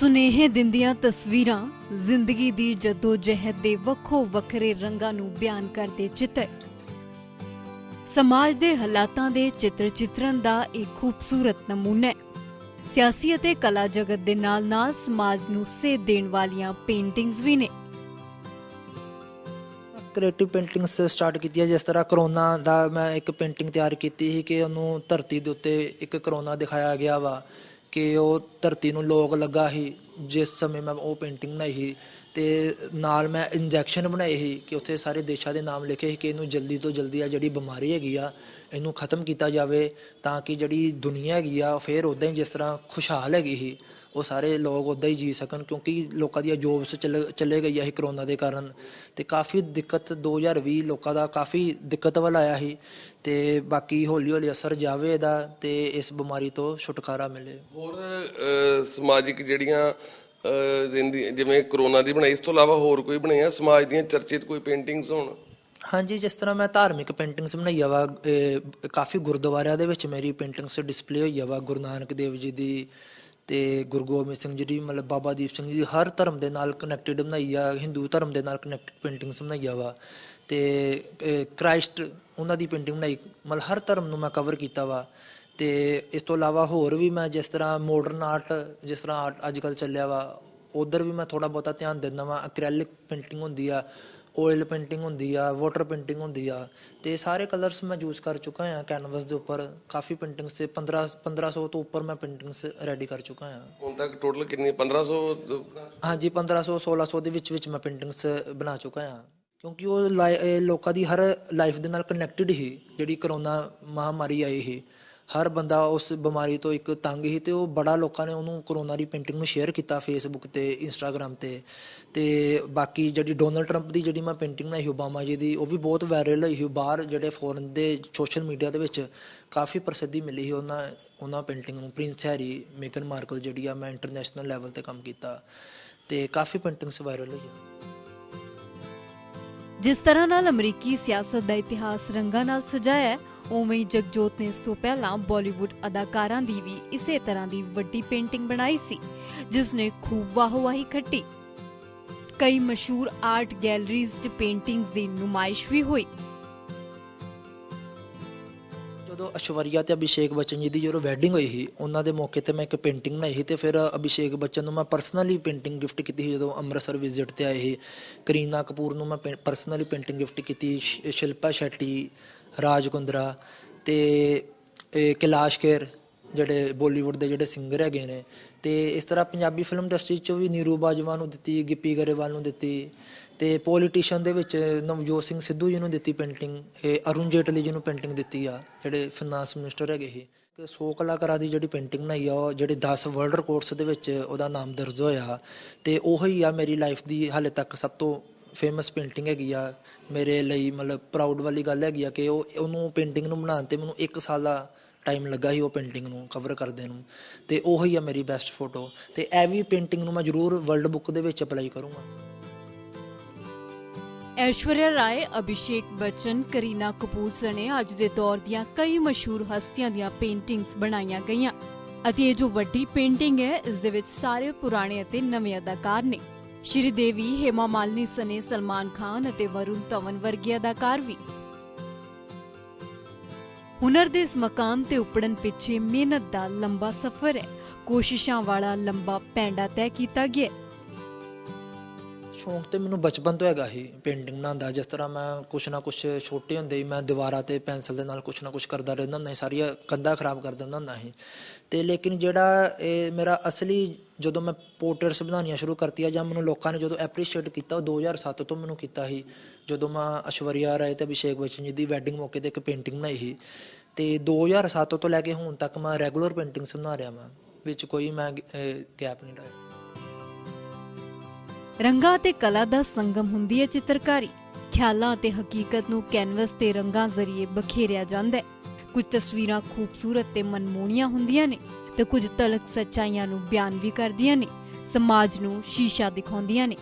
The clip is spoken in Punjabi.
ਸੁਨੇਹੇ ਦਿੰਦੀਆਂ ਤਸਵੀਰਾਂ ਜ਼ਿੰਦਗੀ ਦੀ ਜਦੋਜਹਿਦ ਦੇ ਵੱਖੋ ਵੱਖਰੇ ਰੰਗਾਂ ਨੂੰ ਬਿਆਨ ਕਰਦੇ ਚਿੱਤਰ। ਸਮਾਜ ਦੇ ਹਾਲਾਤਾਂ ਦੇ ਚਿੱਤਰ ਚਿਤਰਨ ਦਾ ਇੱਕ ਖੂਬਸੂਰਤ ਨਮੂਨਾ ਹੈ। ਸਿਆਸੀ ਅਤੇ ਕਲਾ ਜਗਤ ਦੇ ਨਾਲ-ਨਾਲ ਸਮਾਜ ਨੂੰ ਸੇਧ ਦੇਣ ਵਾਲੀਆਂ ਪੇਂਟਿੰਗਸ ਵੀ ਨੇ। ਕ੍ਰੀਏਟਿਵ ਪੇਂਟਿੰਗਸ ਸਟਾਰਟ ਕੀਤੀਆਂ ਜਿਸ ਤਰ੍ਹਾਂ ਕਰੋਨਾ ਦਾ ਮੈਂ ਇੱਕ ਪੇਂਟਿੰਗ ਤਿਆਰ ਕੀਤੀ ਸੀ ਕਿ ਉਹਨੂੰ ਧਰਤੀ ਦੇ ਉੱਤੇ ਇੱਕ ਕਰੋਨਾ ਦਿਖਾਇਆ ਗਿਆ ਵਾ। ਕਿ ਉਹ ਧਰਤੀ ਨੂੰ ਲੋਕ ਲੱਗਾ ਸੀ, ਜਿਸ ਸਮੇਂ ਮੈਂ ਉਹ ਪੇਂਟਿੰਗ ਬਣਾਈ ਸੀ ਤੇ ਨਾਲ ਮੈਂ ਇੰਜੈਕਸ਼ਨ ਬਣਾਏ ਸੀ ਕਿ ਉੱਥੇ ਸਾਰੇ ਦੇਸ਼ਾਂ ਦੇ ਨਾਮ ਲਿਖੇ ਸੀ ਕਿ ਇਹਨੂੰ ਜਲਦੀ ਤੋਂ ਜਲਦੀ ਆ ਜਿਹੜੀ ਬਿਮਾਰੀ ਹੈਗੀ ਆ, ਇਹਨੂੰ ਖਤਮ ਕੀਤਾ ਜਾਵੇ ਤਾਂ ਕਿ ਜਿਹੜੀ ਦੁਨੀਆ ਹੈਗੀ ਆ ਫੇਰ ਉਦਾਂ ਹੀ ਜਿਸ ਤਰ੍ਹਾਂ ਖੁਸ਼ਹਾਲ ਹੈਗੀ ਸੀ। ਉਹ ਸਾਰੇ ਲੋਕ ਉਦਾਂ ਹੀ ਜੀ ਸਕਣ ਕਿਉਂਕਿ ਲੋਕਾਂ ਦੀਆਂ ਜੋਬਸ ਚਲੇ ਗਈਆਂ ਸੀ ਕਰੋਨਾ ਦੇ ਕਾਰਨ। ਤੇ ਕਾਫੀ ਦਿੱਕਤ 2020 ਲੋਕਾਂ ਦਾ ਕਾਫੀ ਦਿੱਕਤ ਵੱਲ ਆਇਆ ਸੀ। ਤੇ ਬਾਕੀ ਹੌਲੀ ਹੌਲੀ ਅਸਰ ਜਾਵੇ ਇਹਦਾ ਤੇ ਇਸ ਬਿਮਾਰੀ ਤੋਂ ਛੁਟਕਾਰਾ ਮਿਲੇ। ਹੋਰ ਸਮਾਜਿਕ ਜਿਹੜੀਆਂ ਜਿਵੇਂ ਕਰੋਨਾ ਦੀ ਬਣਾਈ ਇਸ ਤੋਂ ਇਲਾਵਾ ਹੋਰ ਕੋਈ ਬਣਾਈਆਂ? ਸਮਾਜ ਦੀਆਂ ਚਰਚਿਤ ਕੋਈ ਪੇਂਟਿੰਗਸ ਹੋਣ? ਹਾਂਜੀ ਜਿਸ ਤਰ੍ਹਾਂ ਮੈਂ ਧਾਰਮਿਕ ਪੇਂਟਿੰਗਸ ਬਣਾਈਆਂ ਵਾ ਕਾਫੀ ਗੁਰਦੁਆਰਿਆਂ ਦੇ ਵਿੱਚ ਮੇਰੀ ਪੇਂਟਿੰਗਸ ਡਿਸਪਲੇ ਹੋਈ ਆ ਵਾ ਗੁਰੂ ਨਾਨਕ ਦੇਵ ਜੀ ਦੀ। ਤੇ ਗੁਰੂ ਗੋਬਿੰਦ ਸਿੰਘ ਜੀ ਦੀ ਮਤਲਬ ਬਾਬਾ ਦੀਪ ਸਿੰਘ ਜੀ ਦੀ ਹਰ ਧਰਮ ਦੇ ਨਾਲ ਕਨੈਕਟਡ ਬਣਾਈ ਆ, ਹਿੰਦੂ ਧਰਮ ਦੇ ਨਾਲ ਕਨੈਕਟਡ ਪੇਂਟਿੰਗਸ ਬਣਾਈਆਂ ਵਾ। ਤੇ ਕ੍ਰਾਈਸਟ ਉਹਨਾਂ ਦੀ ਪੇਂਟਿੰਗ ਬਣਾਈ, ਮਤਲਬ ਹਰ ਧਰਮ ਨੂੰ ਮੈਂ ਕਵਰ ਕੀਤਾ ਵਾ। ਤੇ ਇਸ ਤੋਂ ਇਲਾਵਾ ਹੋਰ ਵੀ ਮੈਂ ਜਿਸ ਤਰ੍ਹਾਂ ਮਾਡਰਨ ਆਰਟ ਜਿਸ ਤਰ੍ਹਾਂ ਆਰਟ ਅੱਜ ਕੱਲ ਚੱਲਿਆ ਵਾ, ਉਧਰ ਵੀ ਮੈਂ ਥੋੜਾ ਬਹੁਤਾ ਧਿਆਨ ਦਿੰਦਾ ਵਾਂ ਐਕ੍ਰੈਲਿਕ ਪੇਂਟਿੰਗ ਹੁੰਦੀ ਆ। ਆਇਲ ਪੇਂਟਿੰਗ ਹੁੰਦੀ ਆ ਵਾਟਰ ਪੇਂਟਿੰਗ ਹੁੰਦੀ ਆ ਤੇ ਸਾਰੇ ਕਲਰਸ ਮੈਂ ਯੂਜ਼ ਕਰ ਚੁੱਕਾ ਹਾਂ ਕੈਨਵਸ ਦੇ ਉੱਪਰ। ਕਾਫੀ ਪੇਂਟਿੰਗਸ ਤੇ 15 1500 ਤੋਂ ਉੱਪਰ ਮੈਂ ਪੇਂਟਿੰਗਸ ਰੈਡੀ ਕਰ ਚੁੱਕਾ ਹਾਂ ਹੁਣ ਤੱਕ ਟੋਟਲ ਕਿੰਨੀ 1500 ਦ- ਹਾਂਜੀ 1500 1600 ਦੇ ਵਿੱਚ ਵਿੱਚ ਮੈਂ ਪੇਂਟਿੰਗਸ ਬਣਾ ਚੁੱਕਾ ਹਾਂ ਕਿਉਂਕਿ ਉਹ ਲੋਕਾਂ ਦੀ ਹਰ ਲਾਈਫ ਦੇ ਨਾਲ ਕਨੈਕਟਡ ਹੀ ਜਿਹੜੀ ਕਰੋਨਾ ਮਹਾਮਾਰੀ ਆਈ ਸੀ। ਹਰ ਬੰਦਾ ਉਸ ਬਿਮਾਰੀ ਤੋਂ ਇੱਕ ਤੰਗ ਸੀ ਤੇ ਉਹ ਬੜਾ ਲੋਕਾਂ ਨੇ ਉਹਨੂੰ ਕਰੋਨਾ ਦੀ ਪੇਂਟਿੰਗ ਨੂੰ ਸ਼ੇਅਰ ਕੀਤਾ ਫੇਸਬੁੱਕ ਤੇ ਇੰਸਟਾਗ੍ਰam ਤੇ। ਤੇ ਬਾਕੀ ਜਿਹੜੀ ਡੋਨਲਡ ਟਰੰਪ ਦੀ ਜਿਹੜੀ ਮੈਂ ਪੇਂਟਿੰਗ ਬਣਾਈ ਓਬਾਮਾ ਜੀ ਦੀ, ਉਹ ਵੀ ਬਹੁਤ ਵਾਇਰਲ ਹੋਈ ਸੀ। ਬਾਹਰ ਜਿਹੜੇ ਫੋਰਨ ਦੇ ਸੋਸ਼ਲ ਮੀਡੀਆ ਦੇ ਵਿੱਚ ਕਾਫੀ ਪ੍ਰਸਿੱਧੀ ਮਿਲੀ ਸੀ ਉਹਨਾਂ ਉਹਨਾਂ ਪੇਂਟਿੰਗ ਨੂੰ। ਪ੍ਰਿੰਸ ਹੈਰੀ ਮੇਗਨ ਮਾਰਕਲ ਜਿਹੜੀ ਆ, ਮੈਂ ਇੰਟਰਨੈਸ਼ਨਲ ਲੈਵਲ ਤੇ ਕੰਮ ਕੀਤਾ। ਤੇ ਕਾਫੀ ਪੇਂਟਿੰਗਸ ਵਾਇਰਲ ਹੋਈਆਂ। ਜਿਸ ਤਰ੍ਹਾਂ ਨਾਲ ਅਮਰੀਕੀ ਸਿਆਸਤ ਦਾ ਇਤਿਹਾਸ ਰੰਗਾਂ ਨਾਲ ਸਜਾਇਆ ਹੈ ਉਵੇਂ ਹੀ ਜਗਜੋਤ ਨੇ ਇਸ ਤੋਂ ਪਹਿਲਾਂ ਬਾਲੀਵੁੱਡ ਅਦਾਕਾਰਾਂ ਦੀ ਵੀ ਇਸੇ ਤਰ੍ਹਾਂ ਦੀ ਵੱਡੀ ਪੇਂਟਿੰਗ ਬਣਾਈ ਸੀ, ਜਿਸ ਨੇ ਖੂਬ ਵਾਹਵਾਹੀ ਖੱਟੀ। ਕਈ ਮਸ਼ਹੂਰ ਆਰਟ ਗੈਲਰੀਜ਼ 'ਚ ਪੇਂਟਿੰਗਸ ਦੀ ਨੁਮਾਇਸ਼ ਵੀ ਹੋਈ। ਜਦੋਂ ਅਸ਼ਵਰੀਆ ਤੇ ਅਭਿਸ਼ੇਕ ਬੱਚਨ ਜੀ ਦੀ ਜਦੋਂ ਵੈਡਿੰਗ ਹੋਈ ਸੀ, ਉਹਨਾਂ ਦੇ ਮੌਕੇ ਤੇ ਮੈਂ ਇੱਕ ਪੇਂਟਿੰਗ ਬਣਾਈ ਸੀ ਤੇ ਫਿਰ ਅਭਿਸ਼ੇਕ ਬੱਚਨ ਨੂੰ ਮੈਂ ਪਰਸਨਲੀ ਪੇਂਟਿੰਗ ਗਿਫਟ ਕੀਤੀ ਸੀ, ਜਦੋਂ ਅੰਮ੍ਰਿਤਸਰ ਵਿਜ਼ਿਟ ਤੇ ਆਏ ਸੀ। ਕਰੀਨਾ ਕਪੂਰ ਨੂੰ ਮੈਂ ਪਰਸਨਲੀ ਪੇਂਟਿੰਗ ਗਿਫਟ ਕੀਤੀ ਸ਼ਿਲਪਾ ਸ਼ੈਟੀ ਰਾਜ ਕੁੰਦਰਾ ਤੇ, ਇਹ ਕੈਲਾਸ਼ ਖੇਰ, ਜਿਹੜੇ ਬਾਲੀਵੁੱਡ ਦੇ ਜਿਹੜੇ ਸਿੰਗਰ ਹੈਗੇ ਨੇ, ਤੇ ਇਸ ਤਰ੍ਹਾਂ ਪੰਜਾਬੀ ਫਿਲਮ ਇੰਡਸਟਰੀ ਚੋਂ ਵੀ ਨੀਰੂ ਬਾਜਵਾ ਨੂੰ ਦਿੱਤੀ, ਗਿੱਪੀ ਗਰੇਵਾਲ ਨੂੰ ਦਿੱਤੀ, ਤੇ ਪੋਲੀਟੀਸ਼ੀਅਨ ਦੇ ਵਿੱਚ ਨਵਜੋਤ ਸਿੰਘ ਸਿੱਧੂ ਜੀ ਨੂੰ ਦਿੱਤੀ ਪੇਂਟਿੰਗ ਇਹ ਅਰੁਣ ਜੇਟਲੀ ਜੀ ਨੂੰ ਪੇਂਟਿੰਗ ਦਿੱਤੀ ਆ, ਜਿਹੜੇ ਫਾਈਨਾਂਸ ਮਿਨਿਸਟਰ ਹੈਗੇ ਸੀ ਕਿ 100 ਕਲਾਕਾਰਾਂ ਦੀ ਜਿਹੜੀ ਪੇਂਟਿੰਗ ਬਣਾਈ ਆ, ਉਹ ਜਿਹੜੇ 10 ਵਰਲਡ ਰਿਕਾਰਡਸ ਦੇ ਵਿੱਚ ਉਹਦਾ ਨਾਮ ਦਰਜ ਹੋਇਆ, ਤੇ ਉਹੀ ਆ ਮੇਰੀ ਲਾਈਫ ਦੀ ਹਾਲੇ ਤੱਕ ਸਭ ਤੋਂ ਫੇਮਸ ਪੇਂਟਿੰਗ ਹੈਗੀ ਆ, ਮੇਰੇ ਲਈ ਮਤਲਬ ਪ੍ਰਾਊਡ ਵਾਲੀ ਗੱਲ ਹੈਗੀ ਆ ਕਿ ਉਹ, ਉਹਨੂੰ ਪੇਂਟਿੰਗ ਨੂੰ ਬਣਾਉਣ ਤੇ ਮੈਨੂੰ 1 ਸਾਲ ਦਾ ਟਾਈਮ ਲੱਗਾ ਸੀ ਉਹ ਪੇਂਟਿੰਗ ਨੂੰ ਕਵਰ ਕਰਦੇ ਨੂੰ ਤੇ ਉਹੀ ਆ ਮੇਰੀ ਬੈਸਟ ਫੋਟੋ ਤੇ ਇਹ ਵੀ ਪੇਂਟਿੰਗ ਨੂੰ ਮੈਂ ਜ਼ਰੂਰ ਵਰਲਡ ਬੁੱਕ ਦੇ ਵਿੱਚ ਅਪਲਾਈ ਕਰੂੰਗਾ। ਐਸ਼ਵਰਿਆ ਰਾਏ, ਅਭਿਸ਼ੇਕ ਬੱਚਨ, ਕਰੀਨਾ ਕਪੂਰ ਸਣੇ ਅੱਜ ਦੇ ਦੌਰ ਦੀਆਂ ਕਈ ਮਸ਼ਹੂਰ ਹਸਤੀਆਂ ਦੀਆਂ ਪੇਂਟਿੰਗਸ ਬਣਾਈਆਂ ਗਈਆਂ ਅਤੇ ਇਹ ਜੋ ਵੱਡੀ ਪੇਂਟਿੰਗ ਹੈ, ਇਸ ਦੇ ਵਿੱਚ ਸਾਰੇ ਪੁਰਾਣੇ ਅਤੇ ਨਵੇਂ ਅਦਾਕਾਰ ਨੇ। ਸ਼੍ਰੀ ਦੇਵੀ ਹੇਮਾ ਮਾਲਿਨੀ ਸਣੇ ਸਲਮਾਨ ਖਾਨ ਅਤੇ ਵਰੁਣ ਧਵਨ ਵਰਗੇ ਅਦਾਕਾਰ ਵੀ ਹੁਨਰ ਦੇ ਇਸ ਮਕਾਮ ਤੇ ਉਪੜਨ ਪਿੱਛੇ ਮਿਹਨਤ ਦਾ ਲੰਬਾ ਸਫ਼ਰ ਹੈ ਕੋਸ਼ਿਸ਼ਾਂ ਵਾਲਾ ਲੰਬਾ ਪੈਂਡਾ ਤੈਅ ਕੀਤਾ ਗਿਆ ਹੈ। ਸ਼ੌਂਕ ਤੇ ਮੈਨੂੰ ਬਚਪਨ ਤੋਂ ਹੈਗਾ ਸੀ ਪੇਂਟਿੰਗ ਬਣਾਉਂਦਾ ਜਿਸ ਤਰ੍ਹਾਂ ਮੈਂ ਕੁਛ ਨਾ ਕੁਛ ਛੋਟੇ ਹੁੰਦੇ ਹੀ ਮੈਂ ਦੀਵਾਰਾਂ ਤੇ ਪੈਨਸਲ ਦੇ ਨਾਲ ਕੁਛ ਨਾ ਕੁਛ ਕਰਦਾ ਰਹਿੰਦਾ ਹੁੰਦਾ ਸੀ, ਸਾਰੀਆਂ ਕੰਧਾਂ ਖਰਾਬ ਕਰ ਦਿੰਦਾ ਹੁੰਦਾ ਸੀ। ਤੇ ਲੇਕਿਨ ਜਿਹੜਾ ਇਹ ਮੇਰਾ ਅਸਲੀ ਜਦੋਂ ਮੈਂ ਪੋਰਟਰੇਟਸ ਬਣਾਉਣੀਆਂ ਸ਼ੁਰੂ ਕਰਤੀਆਂ ਜਾਂ ਮੈਨੂੰ ਲੋਕਾਂ ਨੇ ਜਦੋਂ ਐਪਰੀਸ਼ੀਏਟ ਕੀਤਾ, ਉਹ 2007 ਤੋਂ ਮੈਨੂੰ ਕੀਤਾ ਸੀ, ਜਦੋਂ ਮੈਂ ਅਸ਼ਵਰੀਆ ਰਾਏ ਤੇ ਅਭਿਸ਼ੇਕ ਬੱਚਨ ਜੀ ਦੀ ਵੈਡਿੰਗ ਮੌਕੇ ਤੇ ਇੱਕ ਪੇਂਟਿੰਗ ਬਣਾਈ ਸੀ। ਤੇ 2007 ਤੋਂ ਲੈ ਕੇ ਹੁਣ ਤੱਕ ਮੈਂ ਰੈਗੂਲਰ ਪੇਂਟਿੰਗਸ ਬਣਾ ਰਿਹਾ ਮੈਂ ਵਿੱਚ ਕੋਈ ਮੈਂ ਗੈਪ ਨਹੀਂ ਲਾਇਆ ਰੰਗਾਂ ਤੇ ਕਲਾ ਦਾ ਸੰਗਮ ਹੁੰਦੀ ਹੈ ਚਿੱਤਰਕਾਰੀ। ਖਿਆਲਾਂ ਤੇ ਹਕੀਕਤ ਨੂੰ ਕੈਨਵਸ ਤੇ ਰੰਗਾਂ ਜ਼ਰੀਏ ਬਖੇਰਿਆ ਜਾਂਦਾ ਹੈ। ਕੁਝ ਤਸਵੀਰਾਂ ਖੂਬਸੂਰਤ ਤੇ ਮਨਮੋਹਣੀਆਂ ਹੁੰਦੀਆਂ ਨੇ ਤੇ ਕੁਝ ਤਲਕ ਸੱਚਾਈਆਂ ਨੂੰ ਬਿਆਨ ਵੀ ਕਰਦੀਆਂ ਨੇ। ਸਮਾਜ ਨੂੰ ਸ਼ੀਸ਼ਾ ਦਿਖਾਉਂਦੀਆਂ ਨੇ।